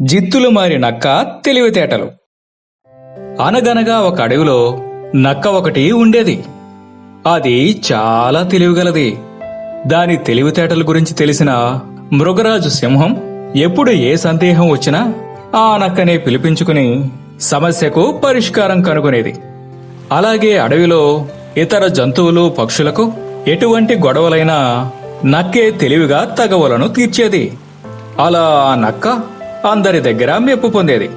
జిత్తులు మారి నక్క తెలివితేటలు. అనగనగా ఒక అడవిలో నక్క ఒకటి ఉండేది. అది చాలా తెలివిగలది. దాని తెలివితేటల గురించి తెలిసిన మృగరాజు సింహం ఎప్పుడు ఏ సందేహం వచ్చినా ఆ నక్కనే పిలిపించుకుని సమస్యకు పరిష్కారం కనుగొనేది. అలాగే అడవిలో ఇతర జంతువులు పక్షులకు ఎటువంటి గొడవలైనా నక్కే తెలివిగా తగవలను తీర్చేది. అలా నక్క అందరి దగ్గర మెప్పు పొందేది.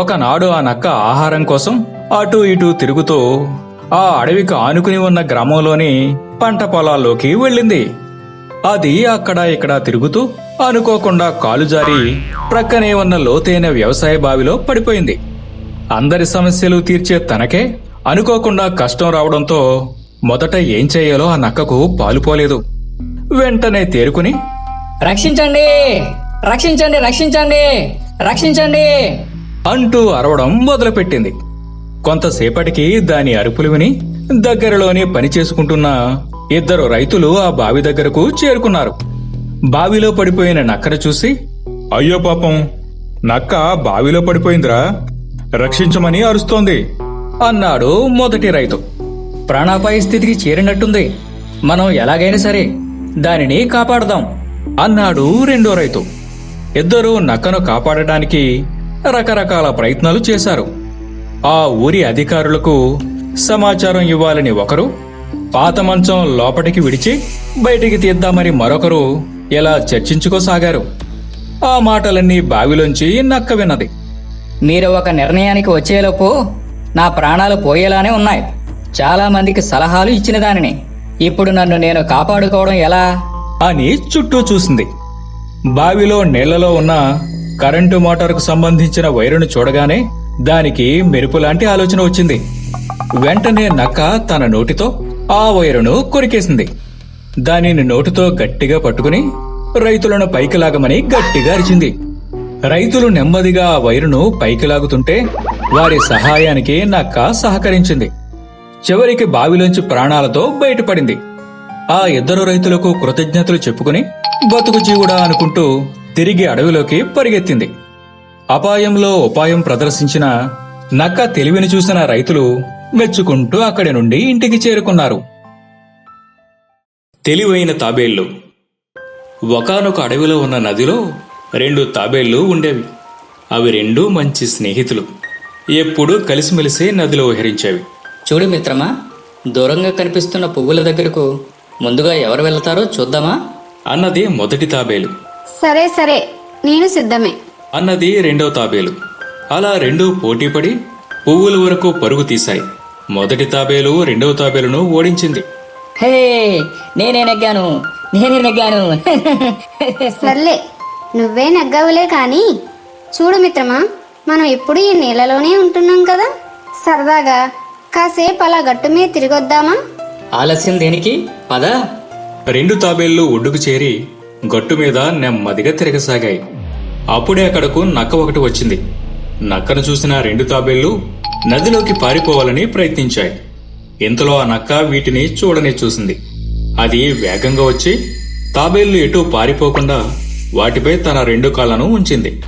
ఒకనాడు ఆ నక్క ఆహారం కోసం అటూ ఇటూ తిరుగుతూ ఆ అడవికి ఆనుకుని ఉన్న గ్రామంలోని పంట పొలాల్లోకి వెళ్ళింది. అది అక్కడ ఇక్కడ తిరుగుతూ అనుకోకుండా కాలు జారి ప్రక్కనే ఉన్న లోతైన వ్యవసాయ బావిలో పడిపోయింది. అందరి సమస్యలు తీర్చే తనకే అనుకోకుండా కష్టం రావడంతో మొదట ఏం చేయాలో ఆ నక్కకు పాలుపోలేదు వెంటనే తేరుకుని రక్షించండి! రక్షించండి రక్షించండి రక్షించండి. అంటూ అరవడం మొదలుపెట్టింది. కొంతసేపటికి దాని అరుపులు విని దగ్గరలోనే పని చేసుకుంటున్న ఇద్దరు రైతులు ఆ బావి దగ్గరకు చేరుకున్నారు. బావిలో పడిపోయిన నక్కను చూసి అయ్యో పాపం నక్క బావిలో పడిపోయిందిరా. రక్షించమని అరుస్తోంది. అన్నాడు మొదటి రైతు. ప్రాణాపాయ స్థితికి చేరినట్టుంది. మనం ఎలాగైనా సరే దానిని కాపాడదాం అన్నాడు రెండో రైతు. ఇద్దరూ నక్కను కాపాడటానికి రకరకాల ప్రయత్నాలు చేశారు. ఆ ఊరి అధికారులకు సమాచారం ఇవ్వాలని ఒకరు పాత మంచం లోపటికి విడిచి బయటికి తీద్దామని మరొకరు ఇలా చర్చించుకోసాగారు. ఆ మాటలన్నీ బావిలోంచి నక్క విన్నది. మీరు ఒక నిర్ణయానికి వచ్చేలోపు నా ప్రాణాలు పోయేలానే ఉన్నాయి. చాలా మందికి సలహాలు ఇచ్చిన దానిని. ఇప్పుడు నన్ను నేను కాపాడుకోవడం ఎలా? అని చుట్టూ చూసింది. బావిలో నీళ్ళలో ఉన్న కరెంటు మోటారుకు సంబంధించిన వైరును చూడగానే దానికి మెరుపులాంటి ఆలోచన వచ్చింది. వెంటనే నక్క తన నోటితో ఆ వైరును కొరికేసింది. దానిని నోటితో గట్టిగా పట్టుకుని రైతులను పైకి లాగమని గట్టిగా అరిచింది. రైతులు నెమ్మదిగా ఆ వైరును పైకి లాగుతుంటే వారి సహాయానికి నక్క సహకరించింది. చివరికి బావిలోంచి ప్రాణాలతో బయటపడింది. ఆ ఇద్దరు రైతులకు కృతజ్ఞతలు చెప్పుకుని బతుకు జీవుడా అనుకుంటూ తిరిగి అడవిలోకి పరిగెత్తింది. అపాయంలో ఉపాయం ప్రదర్శించిన నక్క తెలివిని చూసిన రైతులు మెచ్చుకుంటూ అక్కడి నుండి ఇంటికి చేరుకున్నారు. తెలివైన తాబేళ్ళు. ఒకనొక అడవిలో ఉన్న నదిలో రెండు తాబేళ్ళు ఉండేవి. అవి రెండూ మంచి స్నేహితులు. ఎప్పుడూ కలిసిమెలిసి నదిలో విహరించేవి చూడు మిత్రమా దూరంగా కనిపిస్తున్న పువ్వుల దగ్గరకు ముందుగా ఎవరు వెళ్తారో చూద్దామా? అన్నది మొదటి తాబేలు. సరే సరే నేను సిద్ధమే. అన్నది రెండో తాబేలు. అలా రెండూ పోటీపడి పువ్వుల వరకు పరుగు తీశాయి. మొదటి తాబేలు రెండవ తాబేలును ఓడించింది. హే నేనే నెగ్గాను నేనే నెగ్గాను. సర్లే నువ్వే నగ్గవులే కానీ చూడు మిత్రమా మనం ఎప్పుడు ఈ నీళ్ళలోనే ఉంటున్నాం కదా? సరదాగా కాసేపు అలా గట్టు మీద తిరిగొద్దామా? ఆలస్యం దేనికి? పద. రెండు తాబేళ్ళు ఒడ్డుకు చేరి గట్టు మీద నెమ్మదిగా తిరగసాగాయి. అప్పుడే అక్కడకు నక్క ఒకటి వచ్చింది. నక్కను చూసిన రెండు తాబేళ్ళు నదిలోకి పారిపోవాలని ప్రయత్నించాయి. ఇంతలో ఆ నక్క వీటిని చూడని చూసింది. అది వేగంగా వచ్చి తాబేళ్ళు ఎటూ పారిపోకుండా వాటిపై తన రెండు కాళ్ళను ఉంచింది.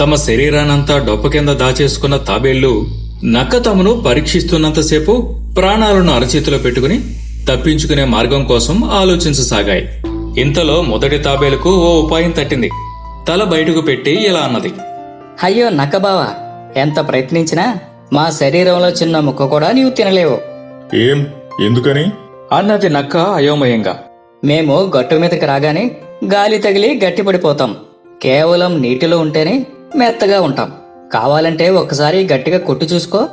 తమ శరీరానంతా డొప్ప కింద దాచేసుకున్న తాబేళ్ళు నక్క తమను పరీక్షిస్తున్నంతసేపు ప్రాణాలను అరచేతిలో పెట్టుకుని తప్పించుకునే మార్గం కోసం ఆలోచించసాగాయి. ఇంతలో మొదటి తాబేలుకు ఓ ఉపాయం తట్టింది. తల బయటకు పెట్టి ఇలా అన్నది. అయ్యో నక్కబావా ఎంత ప్రయత్నించినా మా శరీరంలో చిన్న ముక్క కూడా నీవు తినలేవు. ఏం? ఎందుకని? అన్నది నక్క అయోమయంగా. మేము గట్టు మీదకి రాగానే గాలి తగిలి గట్టిపడిపోతాం. కేవలం నీటిలో ఉంటేనే మెత్తగా ఉంటాం. కావాలంటే ఒకసారి గట్టిగా కొట్టు చూసుకో.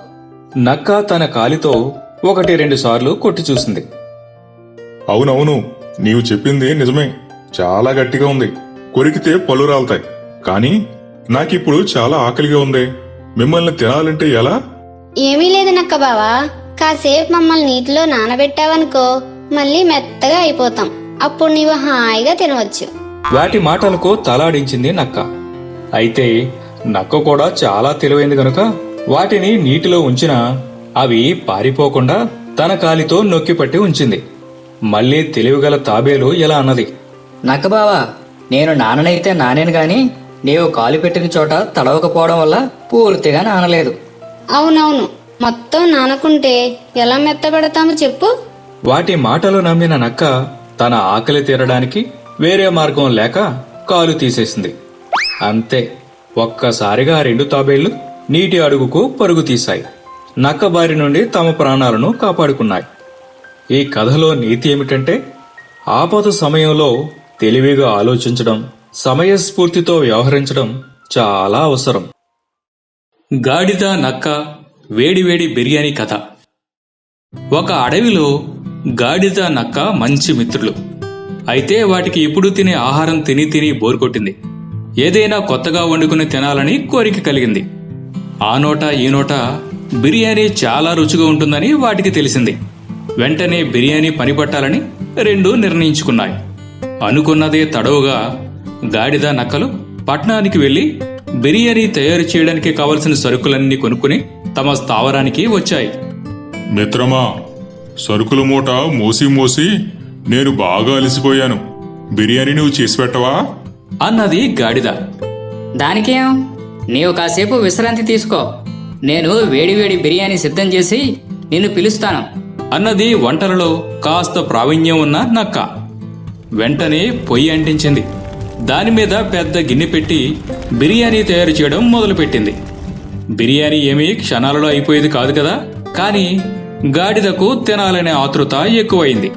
నక్క తన కాలితో ఒకటి రెండు సార్లు కొట్టి చూసింది. అవునవును నీవు చెప్పింది నిజమే. చాలా గట్టిగా ఉంది. కొరికితే పళ్ళు రాలుతాయి. కానీ నాకిప్పుడు చాలా ఆకలిగా ఉంది. మిమ్మల్ని తినాలంటే ఎలా? ఏమీ లేదు నక్క బావా. కాసేపు మమ్మల్ని నీటిలో నానబెట్టావనుకో మళ్ళీ మెత్తగా అయిపోతాం. అప్పుడు నీవు హాయిగా తినవచ్చు. వాటి మాటలకు తలాడించింది నక్క. అయితే నక్క కూడా చాలా తెలివైంది గనుక వాటిని నీటిలో ఉంచినా అవి పారిపోకుండా తన కాలితో నొక్కిపట్టి ఉంచింది. మళ్ళీ తెలివిగల తాబేలు ఇలా అన్నది? నక్కబావా నేను నాననైతే నానేను గాని నీవు కాలు పెట్టిన చోట తడవకపోవడం వల్ల పూర్తిగా నానలేదు. అవునవును. మొత్తం నానకుంటే ఎలా మెత్తబడతామో చెప్పు. వాటి మాటలు నమ్మిన నక్క తన ఆకలి తీరడానికి వేరే మార్గం లేక కాలు తీసేసింది. అంతే ఒక్కసారిగా రెండు తాబేళ్ళు నీటి అడుగుకు పరుగు తీశాయి. నక్క బారి నుండి తమ ప్రాణాలను కాపాడుకున్నాయి. ఈ కథలో నీతి ఏమిటంటే ఆపద సమయంలో తెలివిగా ఆలోచించడం సమయస్ఫూర్తితో వ్యవహరించడం చాలా అవసరం. గాడిద నక్క వేడివేడి బిర్యానీ కథ. ఒక అడవిలో గాడిద నక్క మంచి మిత్రులు. అయితే వాటికి ఇప్పుడు తినే ఆహారం తిని తిని బోరు కొట్టింది. ఏదైనా కొత్తగా వండుకుని తినాలని కోరిక కలిగింది. ఆ నోట ఈ నోట బిర్యానీ చాలా రుచిగా ఉంటుందని వాటికి తెలిసింది. వెంటనే బిర్యానీ పనిపట్టాలని రెండు నిర్ణయించుకున్నాయి. అనుకున్నదే తడవుగా గాడిద నక్కలు పట్నానికి వెళ్ళి బిర్యానీ తయారు చేయడానికి కావలసిన సరుకులన్నీ కొనుక్కుని తమ స్థావరానికి వచ్చాయి. మిత్రమా సరుకుల మూట మోసి మోసి నేను బాగా అలసిపోయాను. బిర్యానీ నువ్వు చేసి పెట్టవా? అన్నది గాడిద. దానికేం? నీవు కాసేపు విశ్రాంతి తీసుకో. నేను వేడివేడి బిర్యానీ సిద్ధం చేసి నిన్ను పిలుస్తాను. అన్నది వంటలలో కాస్త ప్రావీణ్యం ఉన్న నక్క. వెంటనే పొయ్యి అంటించింది. దాని మీద పెద్ద గిన్నె పెట్టి బిర్యానీ తయారు చేయడం మొదలుపెట్టింది. బిర్యానీ ఏమీ క్షణాలలో అయిపోయేది కాదు కదా కానీ గాడిదకు తినాలనే ఆతృత ఎక్కువైంది.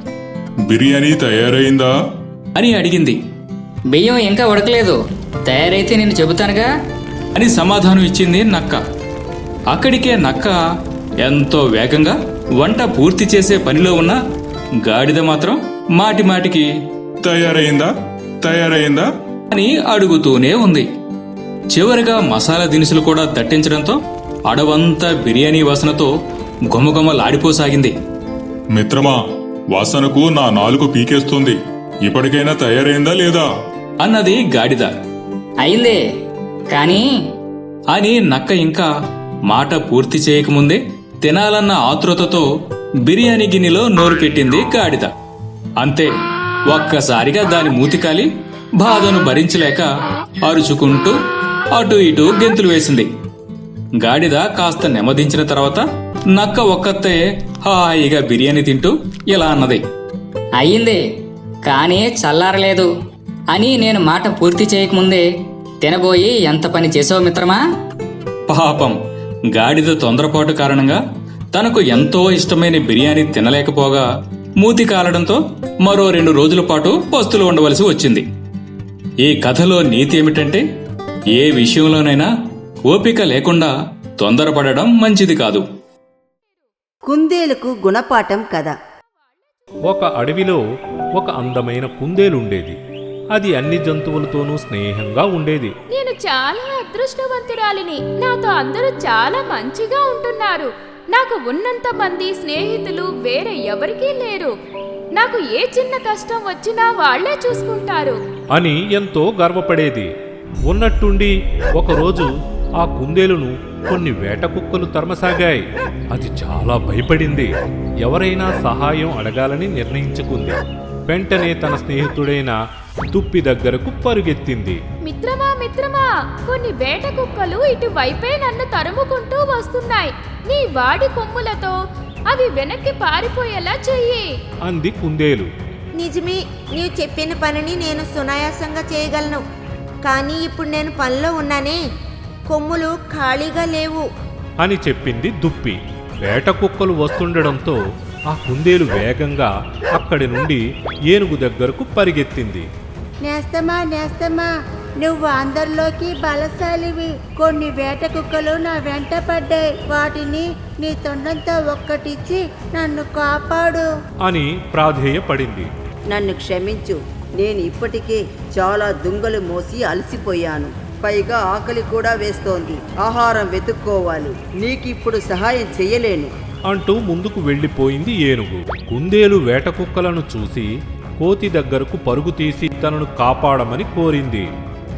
బిర్యానీ తయారైందా? అని అడిగింది. బియ్యం ఇంకా ఉడకలేదు. తయారైతే నేను చెబుతానుగా? అని సమాధానం ఇచ్చింది నక్క. అక్కడికే నక్క ఎంతో వేగంగా వంట పూర్తి చేసే పనిలో ఉన్న గాడిద మాత్రం మాటి మాటికి తయారైందా? తయారైందా? అని అడుగుతూనే ఉంది. చివరిగా మసాలా దినుసులు కూడా దట్టించడంతో అడవంతా బిర్యానీ వాసనతో గుమగుమలాడిపోసాగింది మిత్రమా వాసనకు నా నాలుగు పీకేస్తుంది. ఇప్పటికైనా తయారైందా లేదా? అన్నది గాడిద. అయింది కానీ అని నక్క ఇంకా మాట పూర్తి చేయకముందే తినాలన్న ఆతృతతో బిర్యానీ గిన్నెలో నోరు పెట్టింది గాడిద. అంతే ఒక్కసారిగా దాని మూతికాలి బాధను భరించలేక అరుచుకుంటూ అటు ఇటు గెంతులు వేసింది. గాడిద కాస్త నెమ్మదించిన తర్వాత నక్క ఒక్కతే హాయిగా బిర్యానీ తింటూ ఇలా అన్నది. అయ్యింది కానీ చల్లారలేదు అని నేను మాట పూర్తి చేయకముందే తినబోయి ఎంత పని చేసావు మిత్రమా? పాపం గాడిద తొందరపాటు కారణంగా తనకు ఎంతో ఇష్టమైన బిర్యానీ తినలేకపోగా మూతి కాలడంతో మరో రెండు రోజుల పాటు పస్తులు ఉండవలసి వచ్చింది. ఈ కథలో నీతి ఏమిటంటే ఏ విషయంలోనైనా ఓపిక లేకుండా తొందరపడడం మంచిది కాదు. కుందేలుకు గుణపాఠం కథ. ఒక అడవిలో ఒక అందమైన కుందేలుండేది అది అన్ని జంతువులతోనూ స్నేహంగా ఉండేది. నేను చాలా అదృష్టవంతురాలిని. నాతో అందరూ చాలా మంచిగా ఉంటున్నారు. నాకు ఉన్నంత మంది స్నేహితులు వేరే ఎవరికీ లేరు. నాకు ఏ చిన్న కష్టం వచ్చినా వాళ్ళే చూసుకుంటారు. అని ఎంతో గర్వపడేది. ఉన్నట్టుండి ఒకరోజు ఆ కుందేలును కొన్ని వేట కుక్కలు తరమసాగాయి. అది చాలా భయపడింది. ఎవరైనా సహాయం అడగాలని నిర్ణయించుకుంది. వెంటనే తన స్నేహితుడైన తుప్పి దగ్గరకు పరుగెత్తింది. మిత్రమా మిత్రమా కొన్ని వేట కుక్కలు ఇటువైపే నన్ను తరుముకుంటూ వస్తున్నాయి. నీ వాడి కొమ్ములతో అవి వెనక్కి పారిపోయేలా చెయ్యి. అంది కుందేలు. నిజమే నీవు చెప్పిన పనిని నేను సునాయాసంగా చేయగలను. కానీ ఇప్పుడు నేను పనిలో ఉన్నానే. కొమ్ములు ఖాళీగా లేవు. అని చెప్పింది దుప్పి. వేట కుక్కలు వస్తుండడంతో ఆ కుందేలు వేగంగా అక్కడి నుండి ఏనుగు దగ్గరకు పరిగెత్తింది. నేస్తమా నేస్తమా నువ్వు అందరిలోకి బలశాలివి. కొన్ని వేట కుక్కలు నా వెంట పడ్డాయి. వాటిని నీ తొండంతో ఒక్కటిచ్చి నన్ను కాపాడు. అని ప్రాధేయపడింది. నన్ను క్షమించు. నేను ఇప్పటికే చాలా దుంగలు మోసి అలసిపోయాను. పైగా ఆకలి కూడా వేస్తోంది. ఆహారం వెతుక్కోవాలి. నీకిప్పుడు సహాయం చెయ్యలేను అంటూ ముందుకు వెళ్ళిపోయింది ఏనుగు. కుందేలు వేట కుక్కలను చూసి కోతి దగ్గరకు పరుగు తీసి తనను కాపాడమని కోరింది.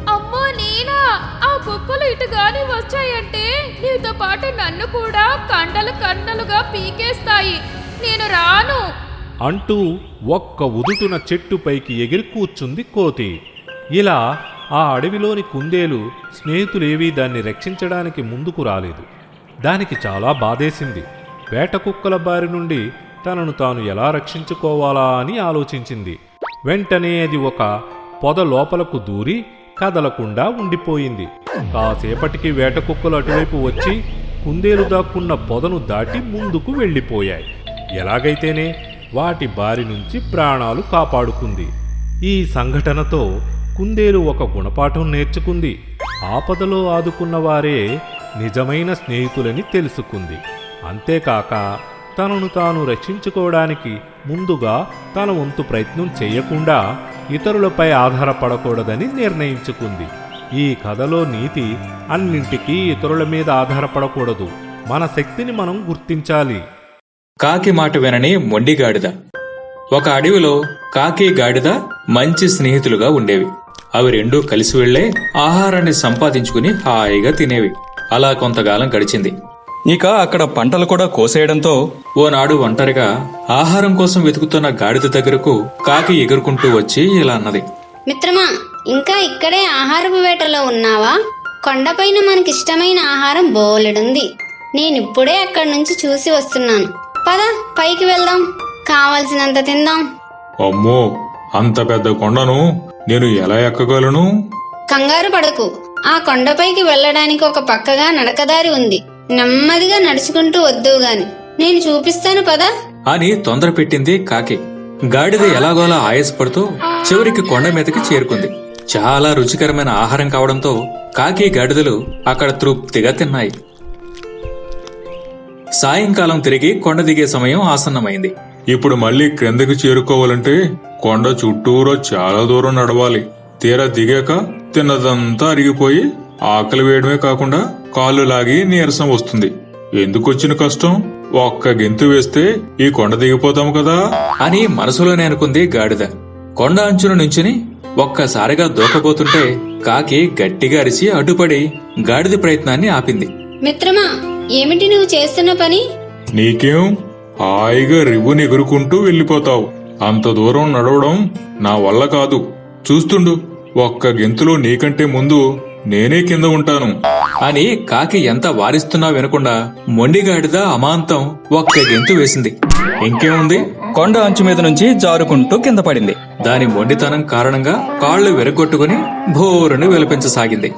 అమ్మో నేనా ఆ కుక్కలు ఇటు గాని వచ్చాయంటే నీతో పాటు నన్ను కూడా కండలు కండలుగా పీకేస్తాయి. నేను రాను. అంటూ ఒక్క ఉదుటున చెట్టుపైకి ఎగిరి కూర్చుంది కోతి. ఇలా ఆ అడవిలోని కుందేలు స్నేహితులేవీ దాన్ని రక్షించడానికి ముందుకు రాలేదు. దానికి చాలా బాధేసింది. వేట కుక్కల బారి నుండి తనను తాను ఎలా రక్షించుకోవాలా అని ఆలోచించింది. వెంటనే అది ఒక పొద లోపలకు దూరి కదలకుండా ఉండిపోయింది. కాసేపటికి వేట కుక్కలు అటువైపు వచ్చి కుందేలు దాక్కున్న పొదను దాటి ముందుకు వెళ్ళిపోయాయి. ఎలాగైతేనే వాటి బారి నుంచి ప్రాణాలు కాపాడుకుంది. ఈ సంఘటనతో కుందేలు ఒక గుణపాఠం నేర్చుకుంది. ఆపదలో ఆదుకున్న వారే నిజమైన స్నేహితులని తెలుసుకుంది. అంతేకాక తనను తాను రక్షించుకోవడానికి ముందుగా తన వంతు ప్రయత్నం చేయకుండా ఇతరులపై ఆధారపడకూడదని నిర్ణయించుకుంది. ఈ కథలో నీతి అన్నింటికీ ఇతరుల మీద ఆధారపడకూడదు. మన శక్తిని మనం గుర్తించాలి. కాకి మాట వినని మొండి గాడిద ఒక అడవిలో కాకి గాడిద మంచి స్నేహితులుగా ఉండేవి. అవి రెండూ కలిసి వెళ్ళే ఆహారాన్ని సంపాదించుకుని హాయిగా తినేవి. అలా కొంతకాలం గడిచింది. ఇక అక్కడ పంటలు కూడా కోసేయడంతో ఓనాడు ఒంటరిగా ఆహారం కోసం వెతుకుతున్న గాడిద దగ్గరకు కాకి ఎగురుకుంటూ వచ్చి ఇలా అన్నది. మిత్రమా ఇంకా ఇక్కడే ఆహారపు వేటలో ఉన్నావా? కొండపైన మనకిష్టమైన ఆహారం బోలెడుంది. నేనిప్పుడే అక్కడి నుంచి చూసి వస్తున్నాను. పద పైకి వెళ్దాం. కావలసినంత తిందాం. అమ్మో అంత పెద్ద కొండను నేను ఎలా ఎక్కగలను? కంగారు పడకు. ఆ కొండపైకి వెళ్ళడానికి ఒక పక్కగా నడకదారి ఉంది. నెమ్మదిగా నడుచుకుంటూ వద్దువు గాని. నేను చూపిస్తాను పదా. అని తొందర పెట్టింది కాకి. గాడిద ఎలాగోలా ఆయాసపడుతూ చివరికి కొండ మీదకి చేరుకుంది. చాలా రుచికరమైన ఆహారం కావడంతో కాకి గాడిదలు అక్కడ తృప్తిగా తిన్నాయి. సాయంకాలం తిరిగి కొండ దిగే సమయం ఆసన్నమైంది. ఇప్పుడు మళ్ళీ క్రిందకి చేరుకోవాలంటే కొండ చుట్టూరా చాలా దూరం నడవాలి. తీరా దిగాక తిన్నదంతా అరిగిపోయి ఆకలి వేయడమే కాకుండా కాళ్ళు లాగి నీరసం వస్తుంది. ఎందుకొచ్చిన కష్టం? ఒక్క గెంతు వేస్తే ఈ కొండ దిగిపోతాం కదా? అని మనసులోనే అనుకుంది గాడిద. కొండ అంచున నుంచుని ఒక్కసారిగా దూకబోతుంటే కాకి గట్టిగా అరిచి అడ్డుపడి గాడిద ప్రయత్నాన్ని ఆపింది. మిత్రమా ఏమిటి నువ్వు చేస్తున్న పని? నీకేం? హాయిగా రివ్వుని ఎగురుకుంటూ వెళ్ళిపోతావు. అంత దూరం నడవడం నా వల్ల కాదు. చూస్తుండు ఒక్క గెంతులో నీకంటే ముందు నేనే కింద ఉంటాను. అని కాకి ఎంత వారిస్తున్నా వినకుండా మొండిగాడిద అమాంతం ఒక్క గెంతు వేసింది. ఇంకేముంది? కొండ అంచు మీద నుంచి జారుకుంటూ కింద పడింది. దాని మొండితనం కారణంగా కాళ్ళు విరగొట్టుకుని భోరుని విలపించసాగింది.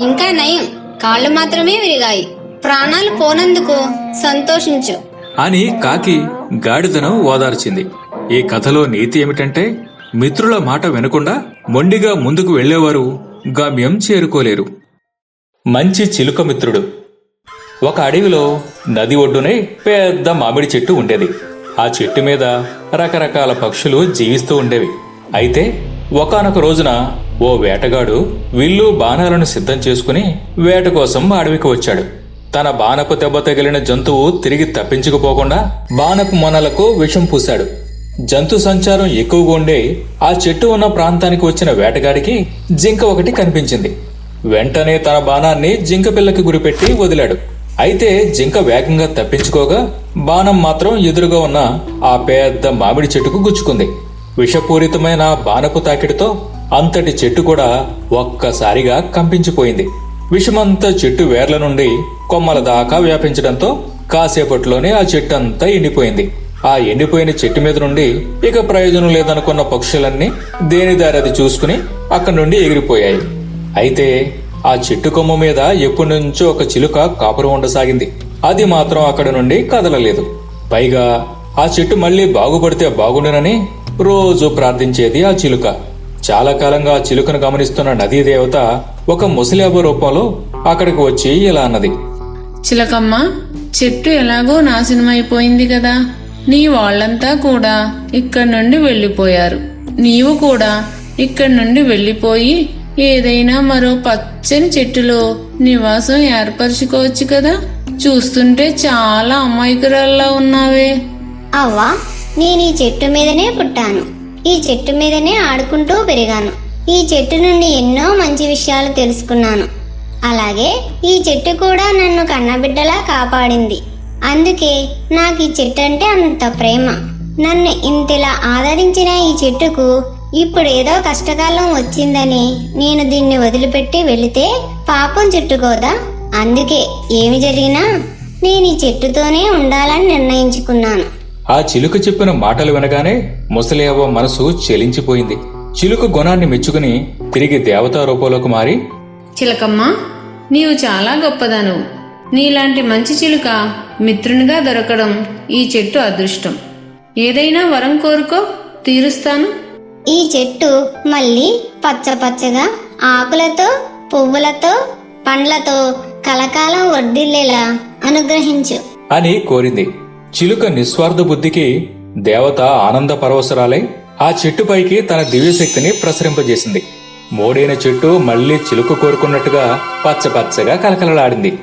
ఇంకా నయం. కాళ్ళు మాత్రమే విరిగాయి. ప్రాణాలు పోనందుకు సంతోషించు. అని కాకి గాడిదను ఓదార్చింది. ఈ కథలో నీతి ఏమిటంటే మిత్రుల మాట వినకుండా మొండిగా ముందుకు వెళ్ళేవారు గమ్యం చేరుకోలేరు. మంచి చిలుక మిత్రుడు. ఒక అడవిలో నది ఒడ్డునే పెద్ద మామిడి చెట్టు ఉండేది. ఆ చెట్టు మీద రకరకాల పక్షులు జీవిస్తూ ఉండేవి. అయితే ఒకానొక రోజున ఓ వేటగాడు విల్లు బాణాలను సిద్ధం చేసుకుని వేట కోసం అడవికి వచ్చాడు. తన బాణపు దెబ్బ తగిలిన జంతువు తిరిగి తప్పించుకుపోకుండా బాణపు మొనలకు విషం పూశాడు. జంతు సంచారం ఎక్కువగా ఉండే ఆ చెట్టు ఉన్న ప్రాంతానికి వచ్చిన వేటగాడికి జింక ఒకటి కనిపించింది. వెంటనే తన బాణాన్ని జింక పిల్లకి గురిపెట్టి వదిలాడు. అయితే జింక వేగంగా తప్పించుకోగా బాణం మాత్రం ఎదురుగా ఉన్న ఆ పెద్ద మామిడి చెట్టుకు గుచ్చుకుంది. విషపూరితమైన బాణపు తాకిడితో అంతటి చెట్టు కూడా ఒక్కసారిగా కంపించిపోయింది. విషమంతా చెట్టు వేర్ల నుండి కొమ్మల దాకా వ్యాపించడంతో కాసేపట్లోనే ఆ చెట్టు అంతా ఎండిపోయింది. ఆ ఎండిపోయిన చెట్టు మీద నుండి ఇక ప్రయోజనం లేదనుకున్న పక్షులన్నీ దేని దారి అది చూసుకుని అక్కడి నుండి ఎగిరిపోయాయి. అయితే ఆ చెట్టు కొమ్మ మీద ఎప్పటి నుంచో ఒక చిలుక కాపురం ఉండసాగింది. అది మాత్రం అక్కడ నుండి కదలలేదు. పైగా ఆ చెట్టు మళ్ళీ బాగుపడితే బాగుండునని రోజు ప్రార్థించేది ఆ చిలుక. చాలా కాలంగా ఆ చిలుకను గమనిస్తున్న నదీ దేవత ఒక ముసలియాబ రూపంలో అక్కడికి వచ్చి ఇలా అన్నది. చిలకమ్మ చెట్టు ఎలాగో నాశనమైపోయింది కదా. నీ వాళ్ళంతా కూడా ఇక్కడి నుండి వెళ్ళిపోయారు. నీవు కూడా ఇక్కడి నుండి వెళ్ళిపోయి ఏదైనా మరో పచ్చని చెట్టులో నివాసం ఏర్పరచుకోవచ్చు కదా. చూస్తుంటే చాలా అమాయకురాల్లా ఉన్నావే. అవ్వా నేను ఈ చెట్టు మీదనే పుట్టాను. ఈ చెట్టు మీదనే ఆడుకుంటూ పెరిగాను. ఈ చెట్టు నుండి ఎన్నో మంచి విషయాలు తెలుసుకున్నాను. అలాగే ఈ చెట్టు కూడా నన్ను కన్నబిడ్డలా కాపాడింది. అందుకే నాకు ఈ చెట్టు అంటే అంత ప్రేమ. నన్ను ఇంతలా ఆదరించిన ఈ చెట్టుకు ఇప్పుడు ఏదో కష్టకాలం వచ్చిందని నేను దీన్ని వదిలిపెట్టి వెళితే పాపం చుట్టుకోదా? అందుకే ఏమి జరిగినా నేను ఈ చెట్టుతోనే ఉండాలని నిర్ణయించుకున్నాను. ఆ చిలుక చెప్పిన మాటలు వినగానే ముసలియవ్వ మనసు చెలించిపోయింది. చిలుక గుణాన్ని మెచ్చుకుని తిరిగి దేవతా రూపంలోకి మారి చిలకమ్మ నీవు చాలా గొప్పదను. నీలాంటి మంచి చిలుక మిత్రునిగా దొరకడం ఈ చెట్టు అదృష్టం. ఏదైనా వరం కోరుకో తీరుస్తాను. ఈ చెట్టు మళ్ళీ పచ్చ పచ్చగా ఆకులతో పువ్వులతో పండ్లతో కలకాలం వర్ధిల్లేలా అనుగ్రహించు. అని కోరింది. చిలుక నిస్వార్థ బుద్ధికి దేవత ఆనంద పరవశరాలై ఆ చెట్టుపైకి తన దివ్యశక్తిని ప్రసరింపజేసింది. మోడైన చెట్టు మళ్ళీ చిలుక కోరుకున్నట్టుగా పచ్చ పచ్చగా కలకలలాడింది.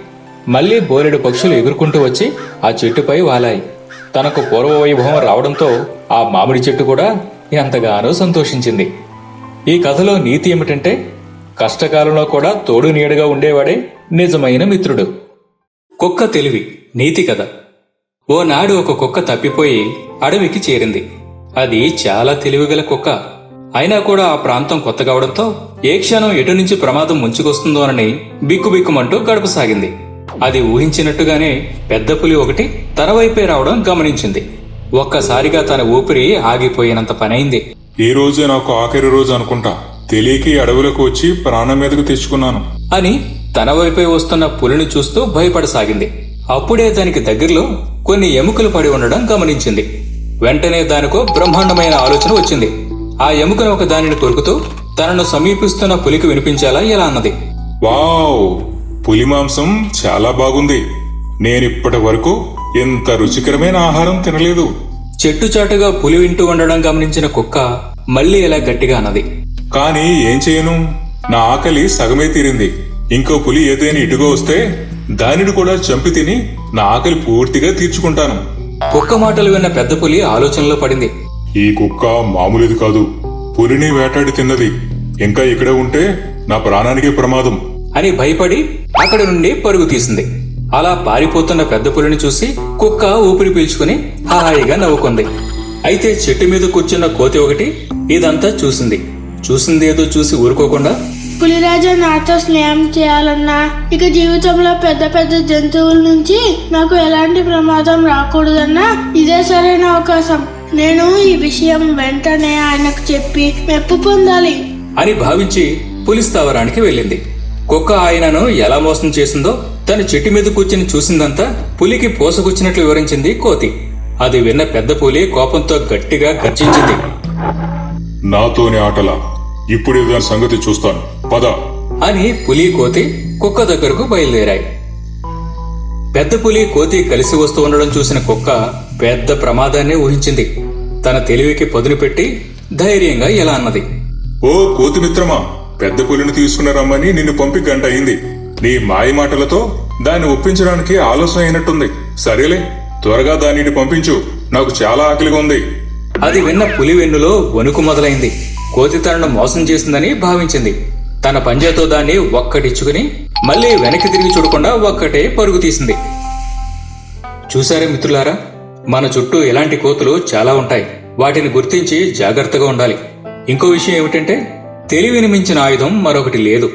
మళ్ళీ బోలెడు పక్షులు ఎగురుకుంటూ వచ్చి ఆ చెట్టుపై వాలాయి. తనకు పూర్వ వైభవం రావడంతో ఆ మామిడి చెట్టు కూడా ఎంతగానో సంతోషించింది. ఈ కథలో నీతి ఏమిటంటే కష్టకాలంలో కూడా తోడు నీడగా ఉండేవాడే నిజమైన మిత్రుడు. కుక్క తెలివి నీతి కథ. ఓనాడు ఒక కుక్క తప్పిపోయి అడవికి చేరింది. అది చాలా తెలివిగల కుక్క. అయినా కూడా ఆ ప్రాంతం కొత్త కావడంతో ఏ క్షణం ఎటు నుంచి ప్రమాదం ముంచుకొస్తుందోనని బిక్కుబిక్కుమంటూ గడపసాగింది. అది ఊహించినట్టుగానే పెద్ద పులి ఒకటి తన వైపే రావడం గమనించింది. ఒక్కసారిగా తన ఊపిరి ఆగిపోయినంత పనైంది. ఈ రోజే నాకు ఆఖరి రోజు అనుకుంటా. తెలియకి అడవులకు వచ్చి ప్రాణం మీదకు తెచ్చుకున్నాను. అని తన వైపే వస్తున్న పులిని చూస్తూ భయపడసాగింది. అప్పుడే దానికి దగ్గరలో కొన్ని ఎముకలు పడి ఉండడం గమనించింది. వెంటనే దానికో బ్రహ్మాండమైన ఆలోచన వచ్చింది. ఆ ఎముకను ఒక దానిని కొరుకుతూ తనను సమీపిస్తున్న పులికి వినిపించేలా ఇలా అన్నది. వావ్! పులి మాంసం చాలా బాగుంది. నేనిప్పటి వరకు ఇంత రుచికరమైన ఆహారం తినలేదు. చెట్టు చాటుగా పులి వింటూ ఉండడం గమనించిన కుక్క మళ్ళీ ఇలా గట్టిగా అన్నది. కానీ ఏం చేయను? నా ఆకలి సగమే తీరింది. ఇంకో పులి ఏదైనా ఇటుగా వస్తే దానిని కూడా చంపి తిని నా ఆకలి పూర్తిగా తీర్చుకుంటాను. కుక్క మాటలు విన్న పెద్ద పులి ఆలోచనలో పడింది. ఈ కుక్క మామూలుది కాదు. పులిని వేటాడి తిన్నది. ఇంకా ఇక్కడే ఉంటే నా ప్రాణానికే ప్రమాదం. అని భయపడి అక్కడి నుండి పరుగు తీసింది. అలా పారిపోతున్న పెద్ద పులిని చూసి కుక్క ఊపిరి పీల్చుకుని హాయిగా నవ్వుకుంది. అయితే చెట్టు మీద కూర్చున్న కోతి ఒకటి ఇదంతా చూసింది. చూసిందేదో చూసి ఊరుకోకుండా పులిరాజా నాతో స్నేహం చేయాలన్నా ఇక జీవితంలో పెద్ద పెద్ద జంతువుల నుంచి నాకు ఎలాంటి ప్రమాదం రాకూడదన్నా ఇదే సరైన అవకాశం. నేను ఈ విషయం వెంటనే ఆయనకు చెప్పి మెప్పు పొందాలి. అని భావించి పులి స్థావరానికి వెళ్ళింది. కుక్క ఆయనను ఎలా మోసం చేసిందో తన చెట్టు మీద కూర్చుని చూసిందంతా పులికి పోసకొచ్చినట్లు వివరించింది కోతి. అది విన్న పెద్ద పులి కోపంతో గట్టిగా గర్జించింది. నాతోని ఆటల. ఇప్పుడే దాని సంగతి చూస్తాను. పద. అని పులి కోతి కుక్క దగ్గరకు బయలుదేరాయి. పెద్ద పులి కోతి కలిసి వస్తూ ఉండడం చూసిన కుక్క పెద్ద ప్రమాదాన్ని ఊహించింది. తన తెలివికి పదును పెట్టి ధైర్యంగా ఇలా అన్నది. ఓ కోతి మిత్రమా పెద్ద పులిని తీసుకుని రమ్మని నిన్ను పంపి గంట అయింది. నీ మాయ మాటలతో దాన్ని ఒప్పించడానికి ఆలోచన అయినట్టుంది. సరేలే త్వరగా దానిని పంపించు. నాకు చాలా ఆకలిగా ఉంది. అది విన్న పులి వెన్నులో వణుకు మొదలైంది. కోతి తనను మోసం చేసిందని భావించింది. తన పంజాతో దాన్ని ఒక్కటిచ్చుకుని మళ్ళీ వెనక్కి తిరిగి చూడకుండా ఒక్కటే పరుగు తీసింది. చూసారా మిత్రులారా మన చుట్టూ ఇలాంటి కోతులు చాలా ఉంటాయి. వాటిని గుర్తించి జాగ్రత్తగా ఉండాలి. ఇంకో విషయం ఏమిటంటే తెలివిని మించిన ఆయుధం మరొకటి లేదు.